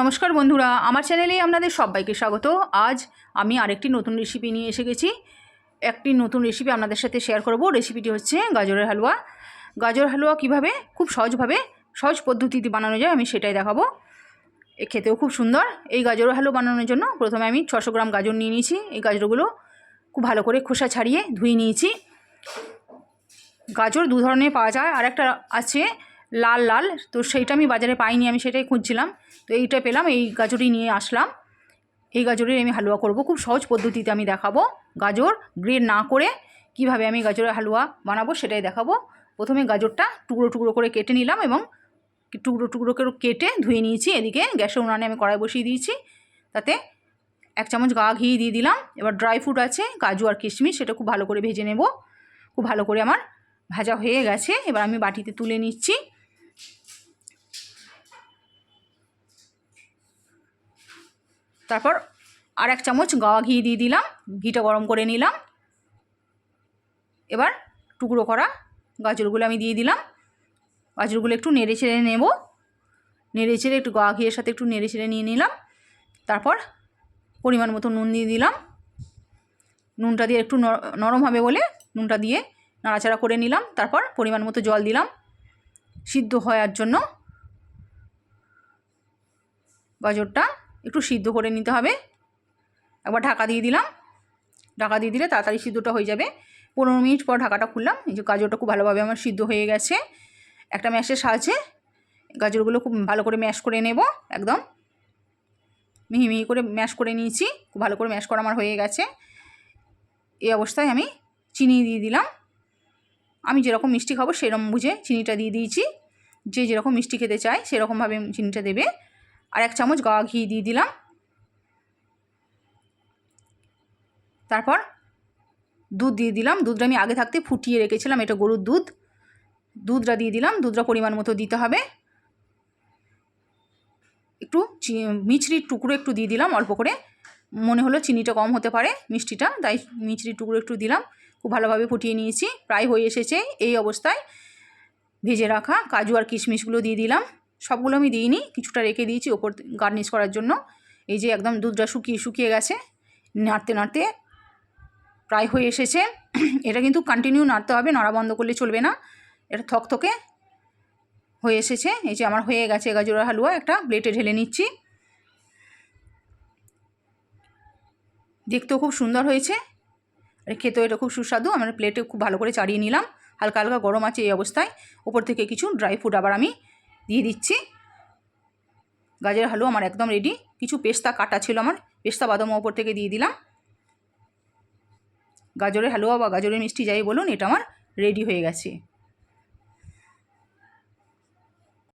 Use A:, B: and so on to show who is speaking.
A: নমস্কার বন্ধুরা, আমার চ্যানেলে আপনাদের সবাইকে স্বাগত। আজ আমি আরেকটি নতুন রেসিপি নিয়ে এসে গেছি একটি নতুন রেসিপি আপনাদের সাথে শেয়ার করব। রেসিপিটি হচ্ছে গাজরের হালুয়া। গাজর হালুয়া কীভাবে? খুব সহজভাবে, সহজ পদ্ধতিতে বানানো যায়, আমি সেটাই দেখাবো। এ খেতেও খুব সুন্দর। এই গাজরের হালুয়া বানানোর জন্য প্রথমে আমি ছশো গ্রাম গাজর নিয়ে নিয়েছি। এই গাজরগুলো খুব ভালো করে খোসা ছাড়িয়ে ধুয়ে নিয়েছি। গাজর দু ধরনের পাওয়া যায়। আর একটা আছে লাল লাল। তো সেইটা আমি বাজারে পাইনি, আমি সেটাই খুঁজছিলাম। তো এইটা পেলাম, এই গাজরই নিয়ে আসলাম। এই গাজরের আমি হালুয়া করব। খুব সহজ পদ্ধতিতে আমি দেখাবো গাজর। গ্রেড না করে কীভাবে আমি গাজরের হালুয়া বানাবো সেটাই দেখাবো। প্রথমে গাজরটা টুকরো টুকরো করে কেটে নিলাম এবং টুকরো টুকরো করে কেটে ধুয়ে নিয়েছি। এদিকে গ্যাসের উনানে আমি কড়াই বসিয়ে দিয়েছি। তাতে এক চামচ গা ঘি দিয়ে দিলাম। এবার ড্রাই ফ্রুট আছে, কাজু আর কিশমিশ, সেটা খুব ভালো করে ভেজে নেব। খুব ভালো করে আমার ভাজা হয়ে গেছে। এবার আমি বাটিতে তুলে নিচ্ছি। তারপর আর এক চামচ গাওয়া ঘি দিয়ে দিলাম, ঘিটা গরম করে নিলাম। এবার টুকরো করা গাজরগুলো আমি দিয়ে দিলাম। গাজরগুলো একটু নেড়ে ছেড়ে নেব। নেড়ে ছেড়ে একটু গাওয়া ঘিয়ের সাথে একটু নেড়ে ছেড়ে নিয়ে নিলাম। তারপর পরিমাণ মতো নুন দিয়ে দিলাম। নুনটা দিয়ে একটু নরম হবে বলে নুনটা দিয়ে নাড়াচাড়া করে নিলাম। তারপর পরিমাণ মতো জল দিলাম। সিদ্ধ হওয়ার জন্য গাজরটা একটু সিদ্ধ করে নিতে হবে। একবার ঢাকা দিয়ে দিলাম। ঢাকা দিয়ে দিলে তাড়াতাড়ি সিদ্ধটা হয়ে যাবে। পনেরো মিনিট পর ঢাকাটা খুললাম। এই যে গাজরটা খুব ভালোভাবে আমার সিদ্ধ হয়ে গেছে। একটা ম্যাশের সাহায্যে গাজরগুলো খুব ভালো করে ম্যাশ করে নেব একদম। মিহি মিহি করে ম্যাশ করে নিয়েছি। খুব ভালো করে ম্যাশ করা আমার হয়ে গেছে। এই অবস্থায় আমি চিনি দিয়ে দিলাম। আমি যেরকম মিষ্টি খাব সেরকম বুঝে চিনিটা দিয়ে দিয়েছি। যে যেরকম মিষ্টি খেতে চায় সেরকমভাবে চিনিটা দেবে। আর এক চামচ গাওয়া ঘি দিয়ে দিলাম। তারপর দুধ দিয়ে দিলাম। দুধটা আমি আগে থাকতে ফুটিয়ে রেখেছিলাম, এটা গরুর দুধ। দুধটা দিয়ে দিলাম, দুধটা পরিমাণ মতো দিতে হবে। একটু মিছরির টুকরো একটু দিয়ে দিলাম, অল্প করে। মনে হলো চিনিটা কম হতে পারে মিষ্টিটা, তাই মিছরির টুকরো একটু দিলাম। খুব ভালোভাবে ফুটিয়ে নিয়েছি, প্রায় হয়ে এসেছে এই অবস্থায়। ভেজে রাখা কাজু আর কিশমিশগুলো দিয়ে দিলাম। সবগুলো আমি দিইনি, কিছুটা রেখে দিয়েছি ওপর গার্নিশ করার জন্য। এই যে একদম দুধটা শুকিয়ে শুকিয়ে গেছে, নাড়তে নাড়তে প্রায় হয়ে এসেছে। এটা কিন্তু কন্টিনিউ নাড়তে হবে, নাড়া বন্ধ করলে চলবে না। এটা থকথকে হয়ে এসেছে। এই যে আমার হয়ে গেছে গাজরের হালুয়া, একটা প্লেটে ঢেলে নিচ্ছি। দেখতেও খুব সুন্দর হয়েছে। আর খেতেও এটা খুব সুস্বাদু। আমার প্লেটে খুব ভালো করে চাড়িয়ে নিলাম। হালকা হালকা গরম আছে এই অবস্থায়। ওপর থেকে কিছু ড্রাই ফ্রুট আবার আমি দিয়ে দিচ্ছি। গাজরের হালুয়া আমার একদম রেডি কিছু পেস্তা কাটা ছিল আমার। পেস্তা বাদামও ওপর থেকে দিয়ে দিলাম। গাজরের হালুয়া বা গাজরের মিষ্টি যাই বলুন, এটা আমার রেডি হয়ে গেছে।